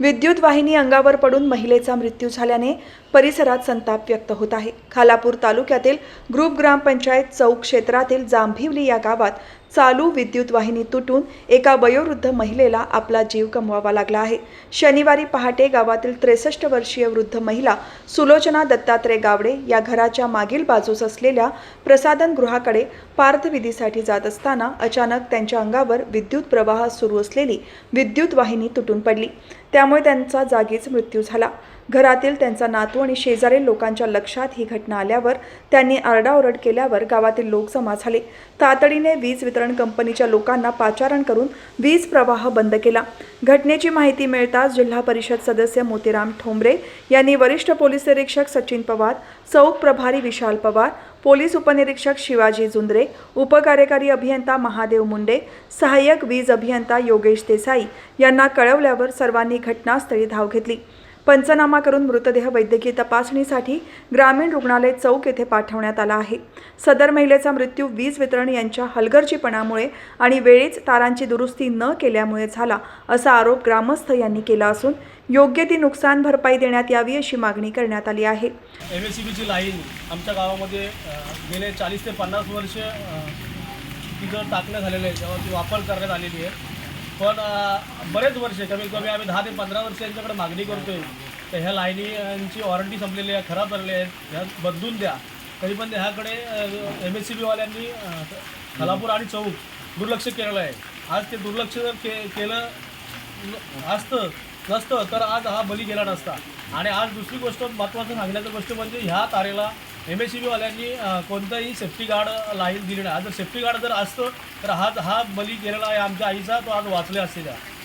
विद्युत वाहिनी अंगावर पडून महिलेचा मृत्यू झाल्याने परिसरात संताप व्यक्त होत आहे. खालापूर तालुक्यातील ग्रुप ग्रामपंचायत चौक क्षेत्रातील जांभिवली या गावात चालू विद्युत वाहिनी तुटून एका वयोवृद्ध महिलेला आपला जीव गमवावा लागला आहे. शनिवारी पहाटे गावातील त्रेसष्ट वर्षीय वृद्ध महिला सुलोचना दत्तात्रय गावडे या घराच्या मागील बाजूस असलेल्या प्रसाधन गृहाकडे पार्थविधीसाठी जात असताना अचानक त्यांच्या अंगावर विद्युत प्रवाह सुरू असलेली विद्युत वाहिनी तुटून पडली. त्यामुळे त्यांचा जागीच मृत्यू झाला. घरातील त्यांचा नातू आणि शेजारील लोकांच्या लक्षात ही घटना आल्यावर त्यांनी आरडाओरड केल्यावर गावातील लोक जमा झाले. तातडीने वीज वितरण कंपनीच्या लोकांना पाचारण करून वीज प्रवाह बंद केला. घटनेची माहिती मिळताच जिल्हा परिषद सदस्य मोतीराम ठोंबरे यांनी वरिष्ठ पोलीस निरीक्षक सचिन पवार चौक प्रभारी विशाल पवार पोलीस उपनिरीक्षक शिवाजी जुंद्रे उपकार्यकारी अभियंता महादेव मुंडे सहाय्यक वीज अभियंता योगेश देसाई यांना कळवल्यावर सर्वांनी घटनास्थळी धाव घेतली. पंचनामा करून मृतदेह वैद्यकीय तपासणीसाठी ग्रामीण रुग्णालय चौक येथे पाठवण्यात आला आहे. सदर महिलेचा मृत्यू वीज वितरण यांच्या हलगर्जीपणामुळे आणि वेळीच तारांची दुरुस्ती न केल्यामुळे झाला असा आरोप ग्रामस्थ यांनी केला असून योग्य ती नुकसान भरपाई देण्यात यावी अशी मागणी करण्यात आली आहे. एम एस सी बीची लाईन आमच्या गावामध्ये गेले चाळीस ते पन्नास वर्ष तिथं टाकणं झालेलं आहे जेव्हा ती वापर करण्यात आलेली आहे. पण बरेच वर्ष कमीत कमी आम्ही दहा ते पंधरा वर्ष यांच्याकडे मागणी करतोय. तर ह्या लाईनीची वॉरंटी संपलेली आहे खराब झालेली आहेत ह्या बदलून द्या. तरी पण ह्याकडे एम एस सी बीवाल्यांनी खलापूर आणि चौक दुर्लक्ष केलेलं आहे. आज ते दुर्लक्ष जर के केलं असतं नसतं तर आज हा बली गेला नसता. आणि आज दुसरी गोष्ट महत्त्वाचं सांगण्याचं गोष्ट म्हणजे ह्या तारेला एम एस सी बीवाल्यांनी कोणताही सेफ्टी गार्ड लाईन दिली नाही. आज जर सेफ्टी गार्ड जर असतं तर हा हा बली गेलेला आहे आमच्या आईचा तो आज वाचले असते त्या